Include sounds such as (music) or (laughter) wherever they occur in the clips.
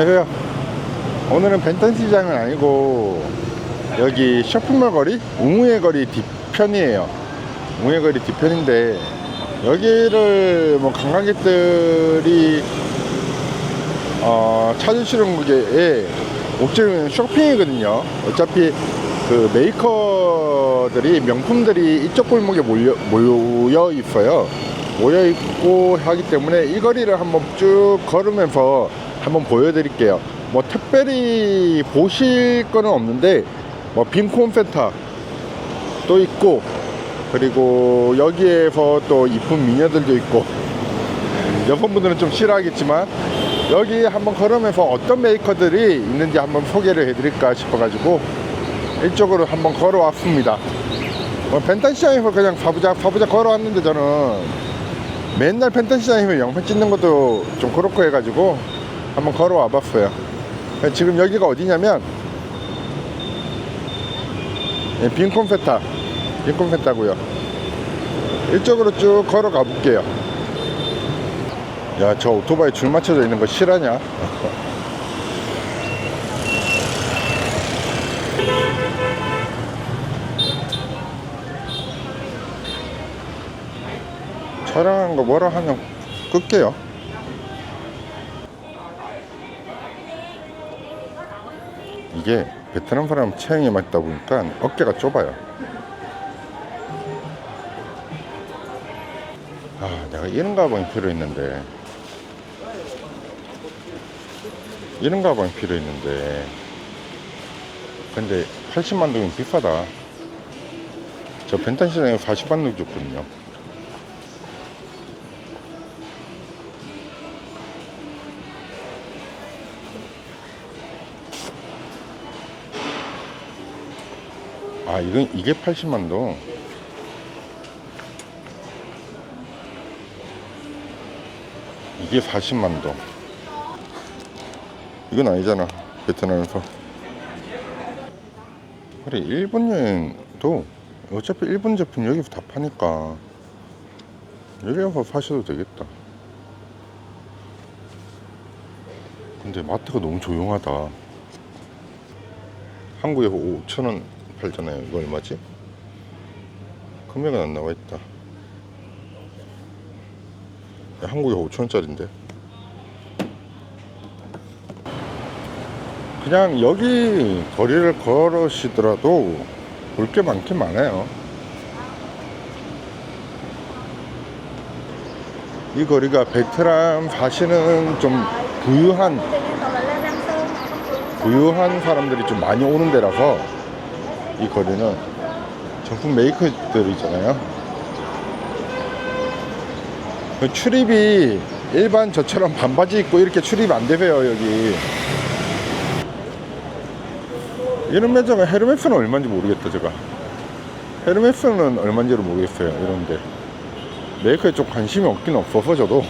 안녕하세요. 오늘은 벤턴 시장은 아니고 여기 쇼핑몰 거리 웅우의 거리 뒤편이에요. 웅우의 거리 뒤편인데 여기를 뭐 관광객들이 어, 찾으시는 게 목적은 쇼핑이거든요. 어차피 그 메이커들이 명품들이 이쪽 골목에 몰려, 모여 있어요. 모여 있고 하기 때문에 이 거리를 한번 쭉 걸으면서 한번 보여드릴게요. 뭐 특별히 보실 거는 없는데 뭐 빈콘센터 또 있고 그리고 여기에서 또 이쁜 미녀들도 있고 여성분들은 좀 싫어하겠지만 여기 한번 걸으면서 어떤 메이커들이 있는지 한번 소개를 해드릴까 싶어가지고 이쪽으로 한번 걸어왔습니다. 뭐 벤탄 시장에서 그냥 사부작 사부작 걸어왔는데 저는 맨날 펜턴 시장에서 영상 찍는 것도 좀 그렇고 해가지고 한번 걸어와 봤어요. 지금 여기가 어디냐면 예, 빈콘페타 빈콘페타고요. 이쪽으로 쭉 걸어가 볼게요. 야, 저 오토바이 줄 맞춰져 있는 거 실하냐? (laughs) 촬영한 거 뭐라 하면 끌게요. 이게 베트남 사람 체형이 맞다 보니까 어깨가 좁아요. 아, 내가 이런 가방이 필요했는데. 이런 가방이 필요했는데. 근데 80만 동이 비싸다. 저 벤탄 시장에 40만 동 줬거든요. 아, 이건 이게 80만 동. 이게 40만 동. 이건 아니잖아. 베트남에서. 그래, 일본 여행도 어차피 일본 제품 여기서 다 파니까 여기 가서 사셔도 되겠다. 근데 마트가 너무 조용하다. 한국에서 5천원 팔잖아요. 이거 얼마지? 금액은 안 나와 있다. 야, 한국에 5천원짜리인데. 그냥 여기 거리를 걸으시더라도 볼 게 많긴 많아요. 이 거리가 베트남 사시는 좀 부유한 부유한 사람들이 좀 많이 오는 데라서 이 거리는 정품 메이커들이잖아요. 그 출입이 일반 저처럼 반바지 입고 이렇게 출입 안 되세요 여기. 이런 매장은 헤르메스는 얼마인지 모르겠다 제가. 헤르메스는 얼마인지를 모르겠어요 이런데. 메이커에 좀 관심이 없긴 없어서 저도.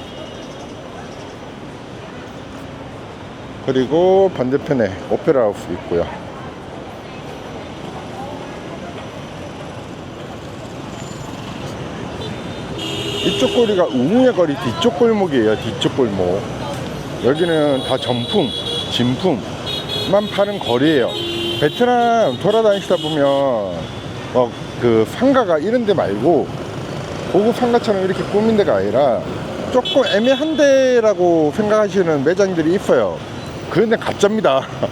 그리고 반대편에 오페라 하우스 있고요. 이쪽 거리가 우무의 거리 뒤쪽 골목이에요. 뒤쪽 골목. 여기는 다 전품, 진품만 파는 거리예요. 베트남 돌아다니시다 보면 뭐그 상가가 이런 데 말고 고급 상가처럼 이렇게 꾸민 데가 아니라 조금 애매한 데라고 생각하시는 매장들이 있어요. 그런데 가짜입니다. (laughs)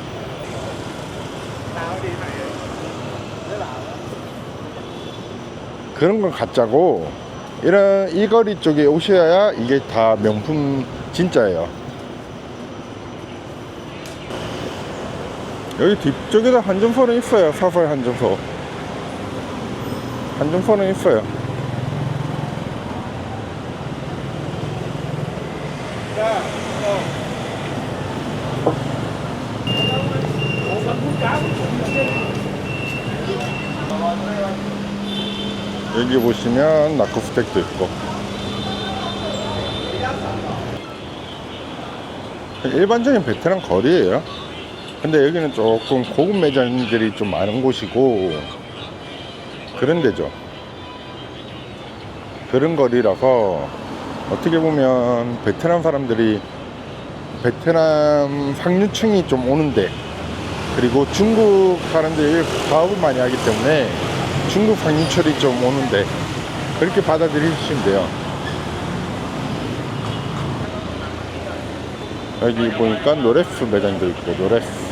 그런 건 가짜고 이런 이 거리 쪽에 오셔야 이게 다 명품 진짜예요. 여기 뒤쪽에도 한정소는 있어요. 사설 한정소. 한정소는 있어요. 여기 보시면 나크 스택도 있고. 일반적인 베트남 거리예요. 근데 여기는 조금 고급 매장들이 좀 많은 곳이고 그런 데죠. 그런 거리라서 어떻게 보면 베트남 사람들이 베트남 상류층이 좀 오는데 그리고 중국 사람들이 사업을 많이 하기 때문에 중국 상류철이 좀 오는데 그렇게 받아들이시면 돼요. 여기 보니까 노레스 매장도 있고 노레스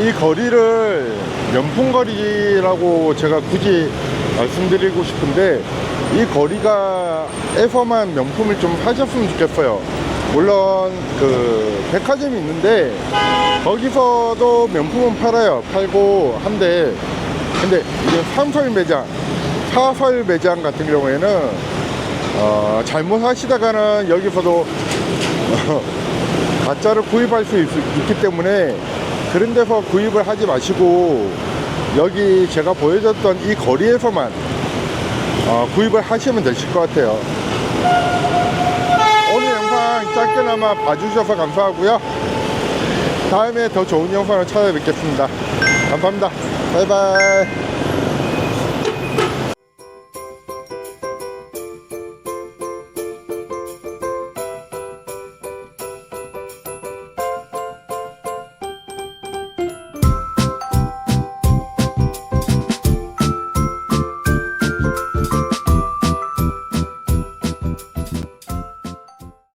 이 거리를 명품거리라고 제가 굳이 말씀드리고 싶은데 이 거리가 에서만 명품을 좀 사셨으면 좋겠어요. 물론 그 백화점이 있는데 거기서도 명품은 팔아요. 팔고 한데 근데 이제 삼설 매장, 사설 매장 같은 경우에는 어, 잘못 하시다가는 여기서도 (laughs) 가짜를 구입할 수 있, 기 때문에 그런 데서 구입을 하지 마시고 여기 제가 보여줬던 이 거리에서만 어, 구입을 하시면 되실 것 같아요. 오늘 영상 짧게나마 봐주셔서 감사하고요. 다음에 더 좋은 영상을 찾아뵙겠습니다. 감사합니다. 바이바이.